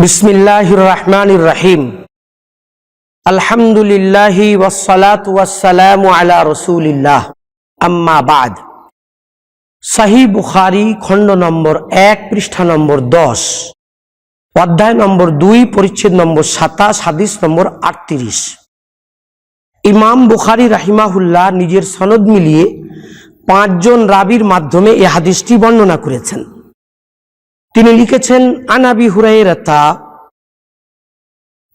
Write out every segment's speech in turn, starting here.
বিসমিল্লাহির রহমানির রহিম আলহামদুলিল্লাহ ওয়াসসালাতু ওয়াসসালামু আলা রসুলিল্লাহ। আম্মা বাদ। সাহি বুখারি, খণ্ড নম্বর এক, পৃষ্ঠা নম্বর দশ, অধ্যায় নম্বর দুই, পরিচ্ছেদ নম্বর সাতাশ, হাদিস নম্বর আটত্রিশ। ইমাম বুখারি রাহিমাহুল্লাহ নিজের সনদ মিলিয়ে পাঁচজন রাবির মাধ্যমে এ হাদিসটি বর্ণনা করেছেন। তিনি লিখেছেন আনাবি হুরাইরাতা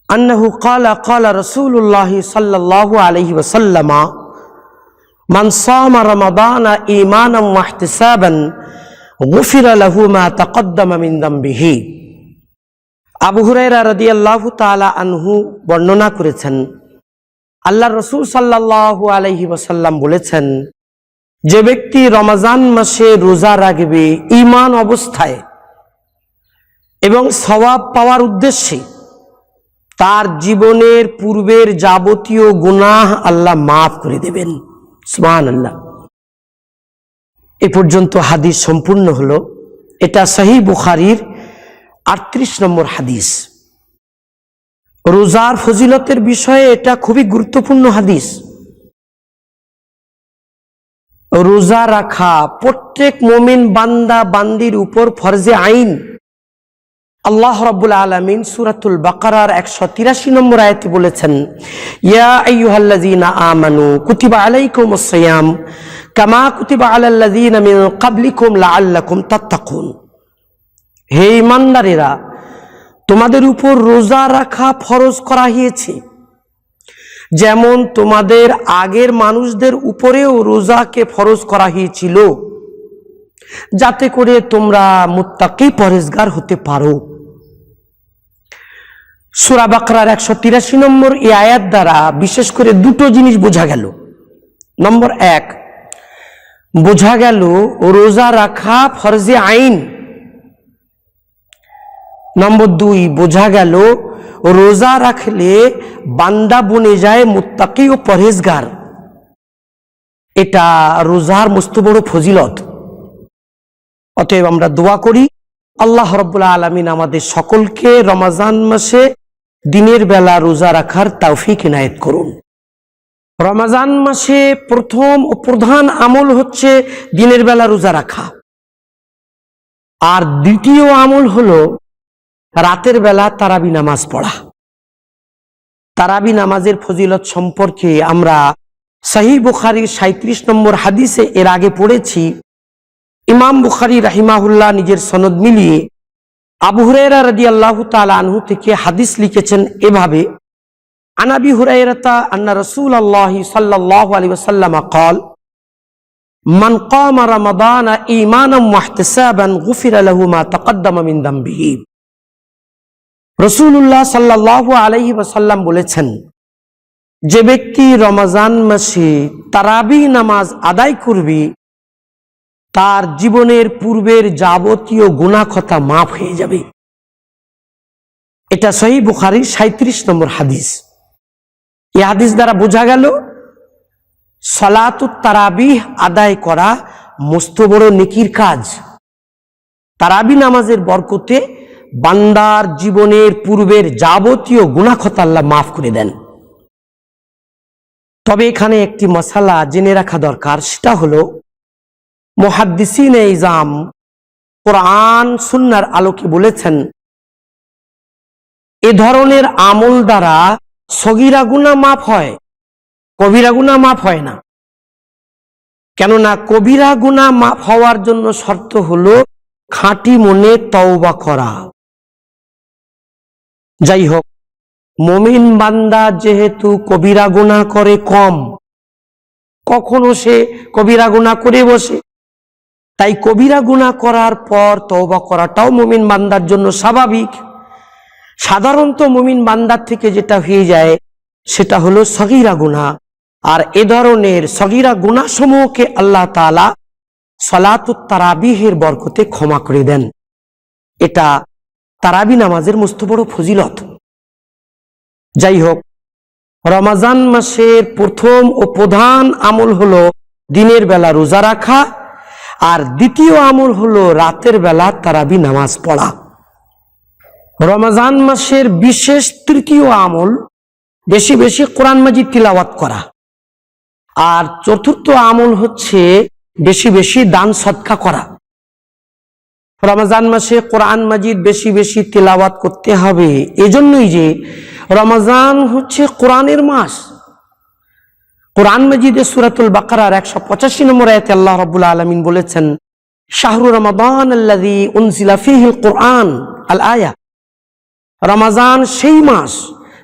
আন্নাহু কালা কালা রসুল্লাহ সাল্লাহ আলহি ওসাল্লামা মা তালা আনহু বর্ণনা করেছেন আল্লাহ রসুল সাল্লাহ আলহি বলেছেন, যে ব্যক্তি রমজান মাসে রোজা রাখবে ইমান অবস্থায় এবং সওয়াব পাওয়ার উদ্দেশ্যে তার জীবনের পূর্বের যাবতীয় গুনাহ আল্লাহ মাফ করে দেবেন। সুবহান আল্লাহ এ পর্যন্ত হাদিস সম্পূর্ণ হল। এটা সহি বুখারির আটত্রিশ নম্বর হাদিস। রোজার ফজিলতের বিষয়ে এটা খুবই গুরুত্বপূর্ণ হাদিস। রোজা রাখা প্রত্যেক মোমিন বান্দা বান্দির উপর ফরজে আইন আল্লাহ রাব্বুল আলামিন সূরাতুল বাকারার 183 নম্বর আয়াতে বলেছেন, ইয়া আইয়ুহাল্লাযীনা আমানু কুতিবা আলাইকুমুস সিয়াম, কামা কুতিবা আলাল্লাযীনা মিন ক্বাবলিকুম লাআল্লাকুম তাত্তাকুন। হে ঈমানদারেরা, তোমাদের উপর রোজা রাখা ফরজ করা হয়েছে। যেমন তোমাদের আগের মানুষদের উপরেও রোজাকে ফরজ করা হয়েছিল, যাতে করে তোমরা মুত্তাকি পরেজগার হতে পারো। সুরা বাকরার একশো তিরাশি নম্বর এই আয়াত দ্বারা বিশেষ করে দুটো জিনিস বোঝা গেল। নম্বর এক, বোঝা গেল রোজা রাখা ফরজে আইন। নম্বর দুই, বোঝা গেল রোজা রাখলে বান্দা বনে যায় মুত্তাকি ও পরহেজগার। এটা রোজার মস্ত বড় ফজিলত। অতএব আমরা দোয়া করি, আল্লাহ রব্বুল্লাহ আলমিন আমাদের সকলকে রমাজান মাসে দিনের বেলা রোজা রাখার তাওফিক ইনায়েত করুন। রমাজান মাসে প্রথম ও প্রধান আমল হচ্ছে দিনের বেলা রোজা রাখা। আর দ্বিতীয় আমল হলো রাতের বেলা তারাবি নামাজ পড়া। তারাবি নামাজের ফজিলত সম্পর্কে আমরা সাহি বুখারির সাঁত্রিশ নম্বর হাদিসে এর আগে পড়েছি। ইমাম বুখারি রাহিমাহুল্লাহ নিজের সনদ মিলিয়ে আবু হুরাইরা রাদি আল্লাহ আনহু থেকে হাদিস লিখেছেন এভাবে আনাবি হুরাইরাতা আন্না রসুল আল্লাহ সাল্লাহ আলী ওসাল্লামা কল, মান কম রমাদান ইমানম মাহতেসাবান গুফির আলহুমা রসুল্লাহ সাল্লাহ আলহি ওসাল্লাম বলেছেন, যে ব্যক্তি রমাজান মাসে তারাবি নামাজ আদায় করবি তার জীবনের পূর্বের যাবতীয় গুণাখতা মাফ হয়ে যাবে। এটা সহি বুখারির সাঁত্রিশ নম্বর হাদিস। এই হাদিস দ্বারা বোঝা গেল, সলাতুত তারাবিহ আদায় করা মস্ত বড় নেকির কাজ। তারাবি নামাজের বরকতে বান্দার জীবনের পূর্বের যাবতীয় গুণাখতা আল্লাহ মাফ করে দেন। তবে এখানে একটি মশালা জেনে রাখা দরকার, সেটা হলো মহাদ্দিসিন ইজাম কোরআন সুন্নার আলোকে বলেছেন, এ ধরনের আমল দ্বারা সগিরা গুণা মাফ হয়, কবিরা গুণা মাফ হয় না। কেননা কবিরা গুণা মাফ হওয়ার জন্য শর্ত হলো খাঁটি মনে তওবা করা। যাই হোক মমিন বান্দা যেহেতু কবিরা গুণা করে কম, কখনো সে কবিরা গুণা করে বসে। তাই কবিরা গুণা করার পর তওবা করাটাও মুমিন বান্দার জন্য স্বাভাবিক। সাধারণত মুমিন বান্দার থেকে যেটা হয়ে যায়, সেটা হলো সগিরা গুণা আর এ ধরনের সগিরা গুণাসমূহকে আল্লাহ তালা সলাতুত তারাবিহের বরকতে ক্ষমা করে দেন। এটা তারাবি নামাজের মস্ত বড় ফজিলত। যাই হোক, রমাজান মাসের প্রথম ও প্রধান আমল হলো দিনের বেলা রোজা রাখা আর দ্বিতীয় আমল হলো রাতের বেলা তারাবি নামাজ পড়া। রমজান মাসের বিশেষ তৃতীয় আমল বেশি বেশি কোরআন মাজিদ তিলাওয়াত করা। আর চতুর্থ আমল হচ্ছে বেশি বেশি দান সৎকা করা। রমজান মাসে কোরআন মাজিদ বেশি বেশি তিলাওয়াত করতে হবে। এজন্যই যে রমজান হচ্ছে কোরআনের মাস। কোরআন মাজিদে সুরাতুল বাকারার একশো পঁচাশি নম্বর আয়াতে আল্লাহ রাব্বুল আলামিন বলেছেন, শাহরু রমাদান কোরআন আল আয়া। রমাজান সেই মাস,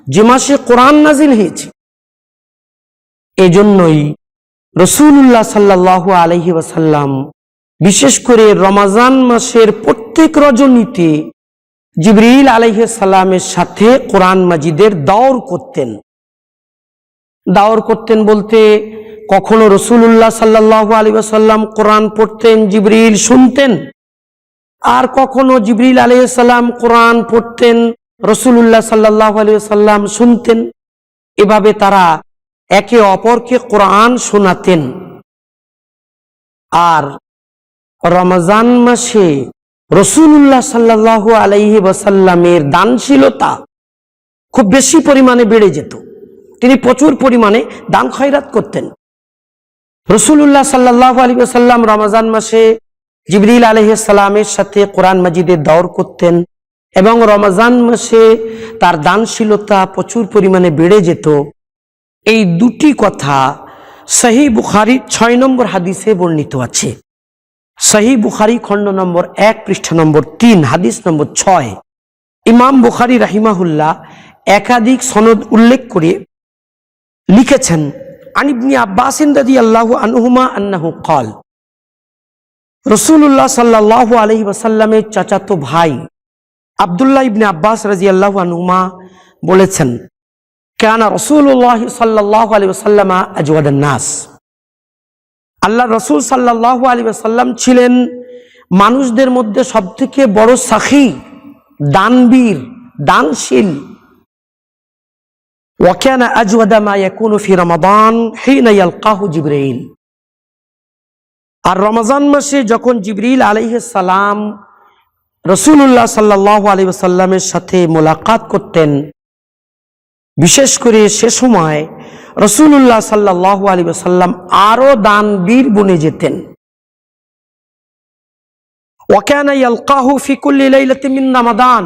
যে মাসে কোরআন নাজিল হয়েছে। এজন্যই রসুল্লাহ সাল্লাহ আলহি ওয়াসাল্লাম বিশেষ করে রমাজান মাসের প্রত্যেক রজনীতে জিবরিল আলাইসাল্লামের সাথে কোরআন মাজিদের দৌড় করতেন। দাওর করতেন বলতে, কখনো রসুল্লাহ সাল্লাহ আলী সাল্লাম কোরআন পড়তেন, জিবরিল শুনতেন? আর কখনো জিবরিল আলাইসাল্লাম কোরআন পড়তেন রসুল্লাহ সাল্লাহ আলী সাল্লাম শুনতেন? এভাবে তারা একে অপরকে কোরআন শোনাতেন। আর রমজান মাসে রসুল্লাহ সাল্লাহ আলাইহি ওয়াসাল্লামের দানশীলতা খুব বেশি পরিমাণে বেড়ে যেত। তিনি প্রচুর পরিমাণে দান খয়রাত করতেন। রসুল্লাহ সাল্লাহ আলী সাল্লাম রমজান মাসে জিবরিল আলহিসাল্লামের সাথে কোরআন মাজিদের দৌড় করতেন এবং রমজান মাসে তার দানশীলতা প্রচুর পরিমাণে বেড়ে যেত। এই দুটি কথা সহি বুখারির ছয় নম্বর হাদিসে বর্ণিত আছে। সহি বুখারি খণ্ড নম্বর এক, পৃষ্ঠা নম্বর তিন, হাদিস নম্বর ছয়। ইমাম বুখারি রাহিমাহুল্লাহ একাধিক সনদ উল্লেখ করে লিখেছেন আনিবনি আব্বাসিন আল্লাহ আনহুমা আন্নাহু কল রসুল্লাহ সাল্লাহ আলহি ওয়াসাল্লামের চাচাতো ভাই আবদুল্লাহ ইবনে আব্বাস রাজি আল্লাহ আনহুমা বলেছেন, কেন রসুল্লাহ সাল্লাহ আলী ওসাল্লামা নাস আল্লাহ রসুল সাল্লাহ আলী ওসাল্লাম ছিলেন মানুষদের মধ্যে সবথেকে বড় সাখী দানবীর, দানশীল وكان أجود ما يكون في رمضان حين يلقاه جبريل আর রমজান মাসে যখন জিবরিল আলাইহিস সালাম রসুল্লাহ সাল্লাহ আলী সাল্লামের সাথে মোলাকাত করতেন বিশেষ করে সে সময় রসুল্লাহ সাল্লাহ আলী সাল্লাম আরো দানবীর বনে যেতেন ওয়াকানা ইয়ালকাহু ফি কুল্লি লাইলাতিন মিন রমাদান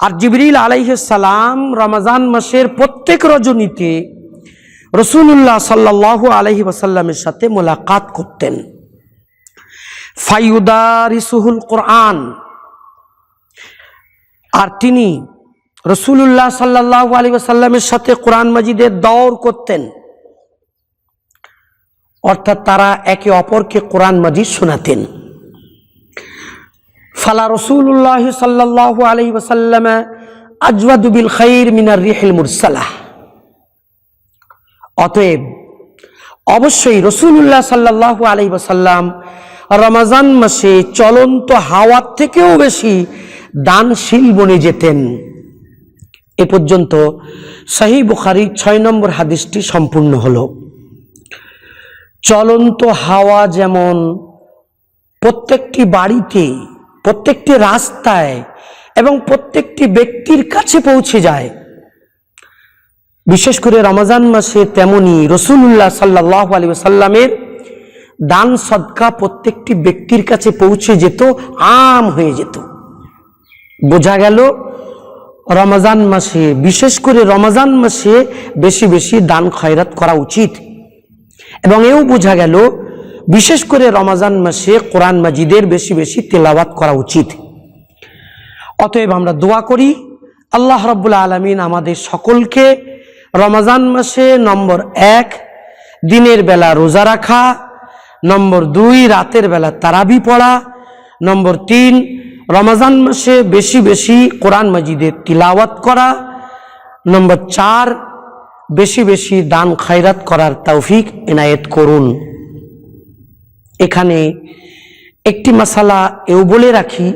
আর জিবরিল সালাম রমজান মাসের প্রত্যেক রজনীতে রসুল্লাহ সাল্লাহ আলহি ওসাল্লামের সাথে মোলাকাত করতেন। ফাইউদারিসুহুল কোরআন। আর তিনি রসুল্লাহ সাল্লাহ আলী ওসাল্লামের সাথে কোরআন মাজিদের দৌড় করতেন। অর্থাৎ তারা একে অপরকে কোরআন মাজিদ শোনাতেন। ফালা রসুল্লাহ সাল্লাহ আলহি ওসাল্লাম আজওয়াদুবিল খৈর মিনার রিহিল মুরসালাহ। অতএব অবশ্যই রসুল্লাহ সাল্লাহ আলহি ওসাল্লাম রমাজান মাসে চলন্ত হাওয়ার থেকেও বেশি দানশীল বনে যেতেন। এ পর্যন্ত শাহী বুখারি ছয় নম্বর হাদিসটি সম্পূর্ণ হল। চলন্ত হাওয়া যেমন প্রত্যেকটি বাড়িতে প্রত্যেকটি রাস্তায় এবং প্রত্যেকটি ব্যক্তির কাছে পৌঁছে যায়। বিশেষ করে রমজান মাসে তেমনি রসুল্লাহ সাল্লাহ আলী দান সদকা প্রত্যেকটি ব্যক্তির কাছে পৌঁছে যেত, আম হয়ে যেত। বোঝা গেল, রমজান মাসে, বিশেষ করে রমজান মাসে বেশি বেশি দান খয়রাত করা উচিত। এবং এও বোঝা গেল বিশেষ করে রমাজান মাসে কোরআন মাজিদের বেশি বেশি তেলাওয়াত করা উচিত। অতএব আমরা দোয়া করি, আল্লাহ রব্বুল আলমিন আমাদের সকলকে রমাজান মাসে নম্বর এক, দিনের বেলা রোজা রাখা, নম্বর দুই, রাতের বেলা তারাবি পড়া, নম্বর তিন, রমাজান মাসে বেশি বেশি কোরআন মাজিদের তিলাওয়াত করা, নম্বর চার, বেশি বেশি দান খায়রাত করার তৌফিক এনায়েত করুন। এখানে একটি মশালা এও বলে রাখি,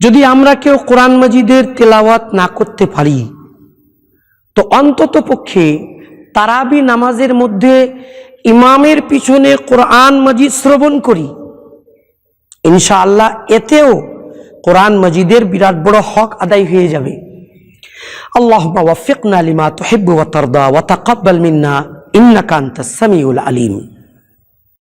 যদি আমরা কেউ কোরআন মজিদের তেলাওয়াত না করতে পারি, তো অন্তত পক্ষে তারাবি নামাজের মধ্যে ইমামের পিছনে কোরআন মজিদ শ্রবণ করি। ইনশাআল্লাহ এতেও কোরআন মজিদের বিরাট বড় হক আদায় হয়ে যাবে। আল্লাহ ওয়াফিকনা লিমা তোহেব্বু ওয়াতারদা ওয়াতাকাব্বাল মিন্না ইন্নাকান্ত সামিউল আলিম।